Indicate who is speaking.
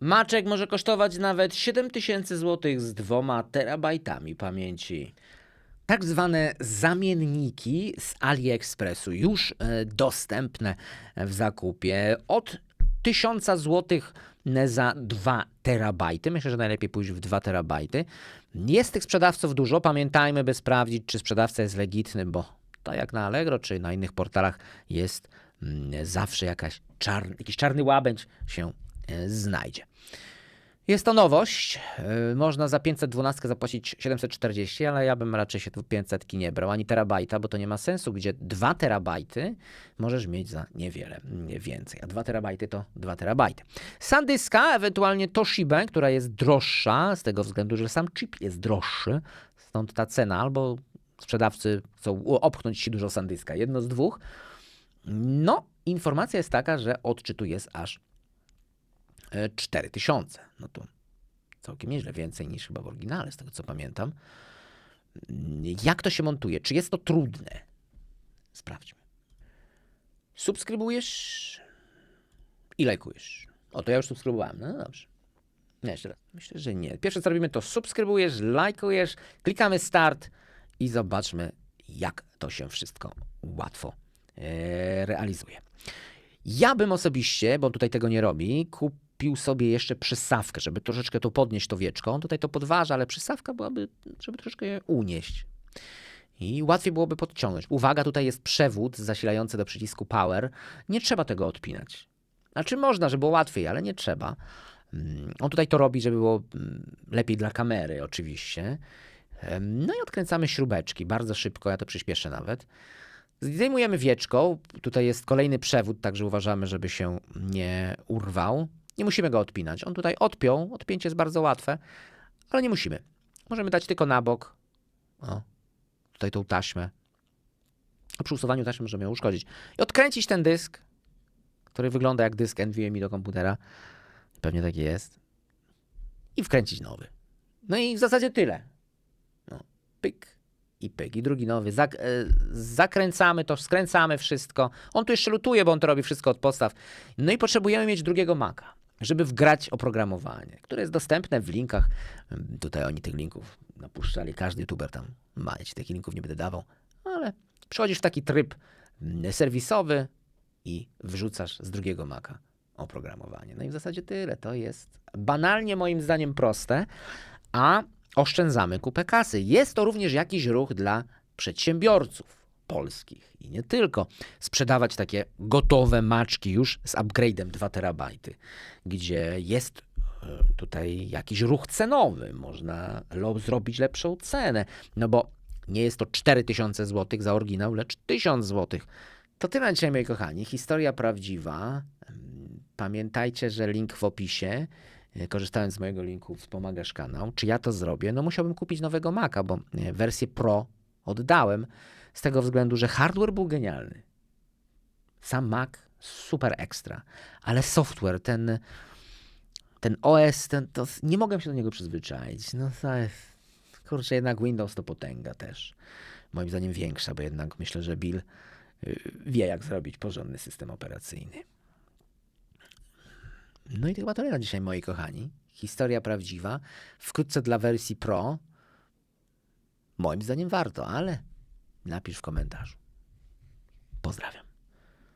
Speaker 1: Maczek może kosztować nawet 7000 zł z dwoma terabajtami pamięci. Tak zwane zamienniki z AliExpressu już e, dostępne w zakupie od 1000 zł za 2 terabajty. Myślę, że najlepiej pójść w 2 terabajty. Jest tych sprzedawców dużo. Pamiętajmy, by sprawdzić, czy sprzedawca jest legitny, bo tak jak na Allegro czy na innych portalach jest mm, zawsze jakaś czarny, jakiś czarny łabędź się e, znajdzie. Jest to nowość. Yy, Można za 512 zapłacić 740, ale ja bym raczej się tu 500 nie brał, ani terabajta, bo to nie ma sensu, gdzie 2 terabajty możesz mieć za niewiele więcej, a 2 terabajty to 2 terabajty. Sandyska, ewentualnie Toshiba, która jest droższa, z tego względu, że sam chip jest droższy, stąd ta cena, albo sprzedawcy chcą opchnąć ci dużo sandyska, jedno z dwóch. No, informacja jest taka, że odczyt tu jest aż e, 4000. No to całkiem nieźle, więcej niż chyba w oryginale, z tego co pamiętam. Mm, Jak to się montuje? Czy jest to trudne? Sprawdźmy. Subskrybujesz i lajkujesz. O, to ja już subskrybowałem. No dobrze. Nie, jeszcze raz. Myślę, że nie. Pierwsze co robimy to subskrybujesz, lajkujesz, klikamy start i zobaczmy, jak to się wszystko łatwo e, realizuje. Ja bym osobiście, bo tutaj tego nie robi, kupił sobie jeszcze przysawkę, żeby troszeczkę to podnieść to wieczko. On tutaj to podważa, ale przysawka byłaby, żeby troszeczkę je unieść. I łatwiej byłoby podciągnąć. Uwaga, tutaj jest przewód zasilający do przycisku power. Nie trzeba tego odpinać. Znaczy można, żeby było łatwiej, ale nie trzeba. Mm, On tutaj to robi, żeby było mm, lepiej dla kamery oczywiście. No i odkręcamy śrubeczki bardzo szybko, ja to przyspieszę nawet. Zdejmujemy wieczko. Tutaj jest kolejny przewód, także uważamy, żeby się nie urwał. Nie musimy go odpinać. On tutaj odpiął. Odpięcie jest bardzo łatwe, ale nie musimy. Możemy dać tylko na bok. O, tutaj tą taśmę. A przy usuwaniu taśmy możemy ją uszkodzić. I odkręcić ten dysk, który wygląda jak dysk NVMe do komputera. Pewnie taki jest. I wkręcić nowy. No i w zasadzie tyle. No, pyk i pyk. I drugi nowy. Zak- e, zakręcamy to, skręcamy wszystko. On tu jeszcze lutuje, bo on to robi wszystko od podstaw. No i potrzebujemy mieć drugiego Maca, żeby wgrać oprogramowanie, które jest dostępne w linkach. Tutaj oni tych linków napuszczali. Każdy youtuber tam ma. Ja ci takich linków nie będę dawał. Ale przechodzisz w taki tryb mm, serwisowy i wrzucasz z drugiego Maca oprogramowanie. No i w zasadzie tyle. To jest banalnie moim zdaniem proste, a oszczędzamy kupę kasy. Jest to również jakiś ruch dla przedsiębiorców polskich i nie tylko. Sprzedawać takie gotowe maczki już z upgrade'em 2 terabajty, gdzie jest e, tutaj jakiś ruch cenowy, można zrobić lepszą cenę, no bo nie jest to 4000 zł za oryginał, lecz 1000 zł. To tyle na dzisiaj, moi kochani. Historia prawdziwa. Pamiętajcie, że link w opisie. E, Korzystając z mojego linku, wspomagasz kanał. Czy ja to zrobię? No musiałbym kupić nowego Maca, bo e, wersję Pro oddałem z tego względu, że hardware był genialny. Sam Mac super ekstra, ale software, ten, ten OS, ten, to nie mogłem się do niego przyzwyczaić. No to jest, kurczę, jednak Windows to potęga też. Moim zdaniem większa, bo jednak myślę, że Bill y, wie, jak zrobić porządny system operacyjny. No i to chyba tyle na dzisiaj, moi kochani. Historia prawdziwa. Wkrótce dla wersji Pro. Moim zdaniem warto, ale napisz w komentarzu. Pozdrawiam.